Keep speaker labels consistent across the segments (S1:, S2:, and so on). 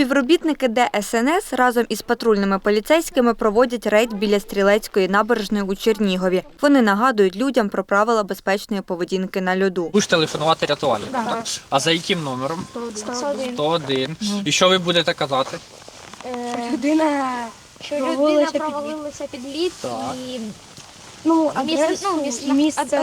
S1: Співробітники ДСНС разом із патрульними поліцейськими проводять рейд біля стрілецької набережної у Чернігові. Вони нагадують людям про правила безпечної поведінки на льоду.
S2: Будеш телефонувати рятувальнику, так? А за яким номером?
S3: 101.
S2: 101. І що ви будете казати?
S3: Людина що
S4: Провалилася
S3: людина
S4: під
S3: провалилася під лід і
S4: Ну,
S3: місце,
S4: адресу,
S3: ну, місце.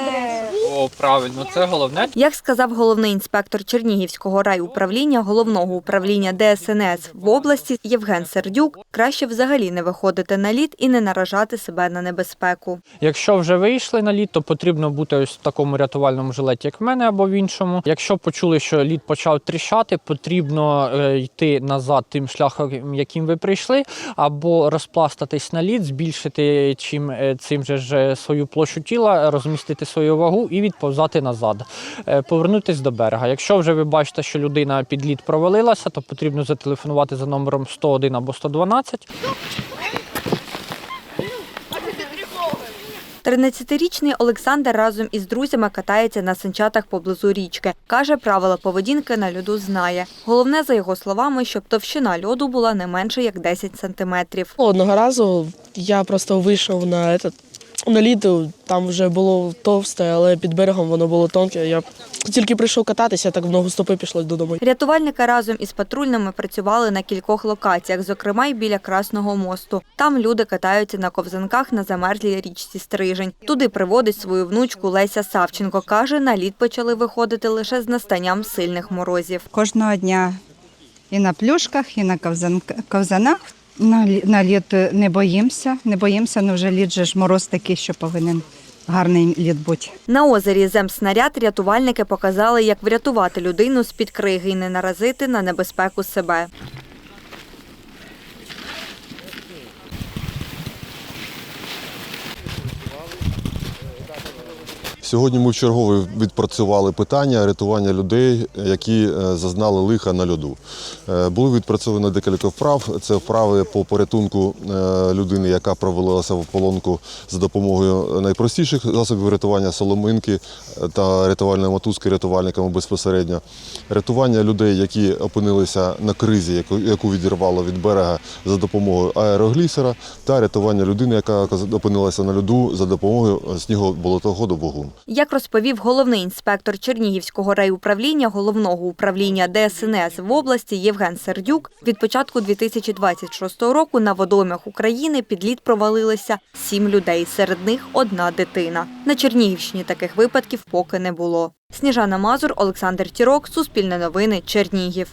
S2: О, правильно, це головне.
S1: Як сказав головний інспектор Чернігівського райуправління головного управління ДСНС в області Євген Сердюк, краще взагалі не виходити на лід і не наражати себе на небезпеку.
S2: Якщо вже вийшли на лід, то потрібно бути ось в такому рятувальному жилеті, як в мене, або в іншому. Якщо почули, що лід почав тріщати, потрібно е, йти назад тим шляхом, яким ви прийшли, або розпластатись на лід, збільшити чим е, цим же ж е, свою площу тіла, розмістити свою вагу і відповзати назад, Е, повернутись до берега. Якщо вже ви бачите, що людина під лід провалилася, то потрібно зателефонувати за номером 101 або 112.
S1: 13-річний Олександр разом із друзями катається на санчатах поблизу річки. Каже, правила поведінки на льоду знає. Головне, за його словами, щоб товщина льоду була не менше як 10 сантиметрів.
S5: Одного разу я просто вийшов на этот, на літо, там вже було товсте, але під берегом воно було тонке. Я тільки прийшов кататися, так в ногу стопи пішло додому.
S1: Рятувальники разом із патрульними працювали на кількох локаціях, зокрема й біля Красного мосту. Там люди катаються на ковзанках на замерзлій річці Стрижень. Туди приводить свою внучку Леся Савченко. Каже, на лід почали виходити лише з настанням сильних морозів.
S6: кожного дня і на плюшках, і на ковзанах. На, на лід не боїмося, не боїмося, ну вже лід же ж мороз такий, що повинен гарний лід бути.
S1: На озері Земснаряд рятувальники показали, як врятувати людину з-під криги і не наразити на небезпеку себе.
S7: Сьогодні ми вчергове відпрацювали питання рятування людей, які е, зазнали лиха на льоду. Е, Були відпрацьовані декілька вправ. Це вправи по порятунку е, людини, яка провалилася в полонку за допомогою найпростіших засобів рятування соломинки та рятувальної мотузки рятувальниками безпосередньо. Рятування людей, які опинилися на кризі, яку- відірвало від берега за допомогою аероглісера, та рятування людини, яка опинилася на льоду за допомогою сніговолотого вогу.
S1: Як розповів головний інспектор Чернігівського райуправління головного управління ДСНС в області Євген Сердюк, від початку 2026 року на водоймах України під лід провалилися сім людей, серед них одна дитина. На Чернігівщині таких випадків поки не було. Сніжана Мазур, Олександр Тірок, Суспільне новини, Чернігів.